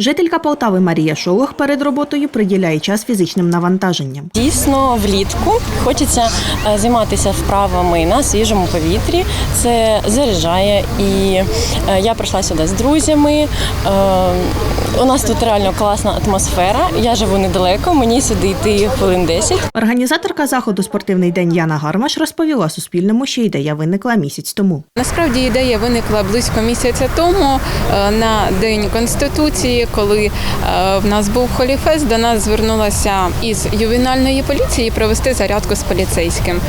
Жителька Полтави Марія Шолох перед роботою приділяє час фізичним навантаженням. Дійсно, влітку хочеться е, займатися вправами на свіжому повітрі. Це заряджає. І е, я прийшла сюди з друзями. Е, У нас тут реально класна атмосфера. Я живу недалеко, мені сюди йти хвилин 10. Організаторка заходу Спортивний день Яна Гармаш розповіла Суспільному, що ідея виникла місяць тому. Насправді ідея виникла близько місяця тому на День Конституції, коли е, в нас був холіфест, до нас звернулася із ювенальної поліції провести зарядку з поліцейським.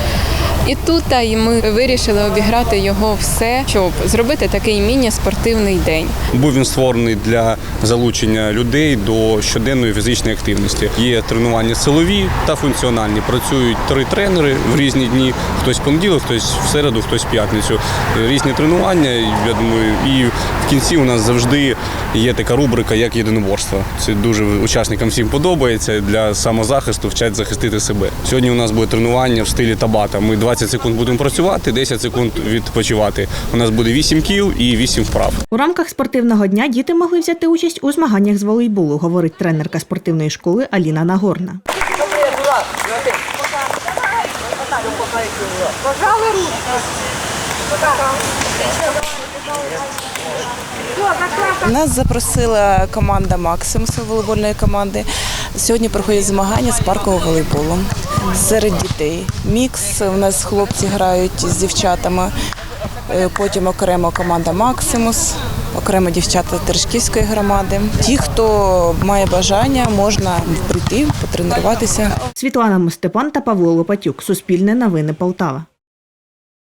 І тут ми вирішили обіграти його все, щоб зробити такий міні-спортивний день. Був він створений для залучення людей до щоденної фізичної активності. Є тренування силові та функціональні. Працюють три тренери в різні дні. Хтось в понеділок, хтось в середу, хтось в п'ятницю. Різні тренування. Я думаю, і в кінці у нас завжди є така рубрика, як єдиноборство. Це дуже учасникам всім подобається. Для самозахисту вчать захистити себе. Сьогодні у нас буде тренування в стилі табата. Ми 20 секунд будемо працювати, 10 секунд відпочивати. У нас буде 8 кіл і 8 вправ. У рамках спортивного дня діти могли взяти участь у змаганнях з волейболу, говорить тренерка спортивної школи Аліна Нагорна. Нас запросила команда Максимус волейбольної команди. Сьогодні проходять змагання з паркового волейболу серед дітей. Мікс у нас хлопці грають з дівчатами. Е, Потім окремо команда Максимус, окремо дівчата Терешківської громади. Ті, хто має бажання, можна прийти, потренуватися. Світлана Мостепан та Павло Лопатюк. Суспільне новини Полтава.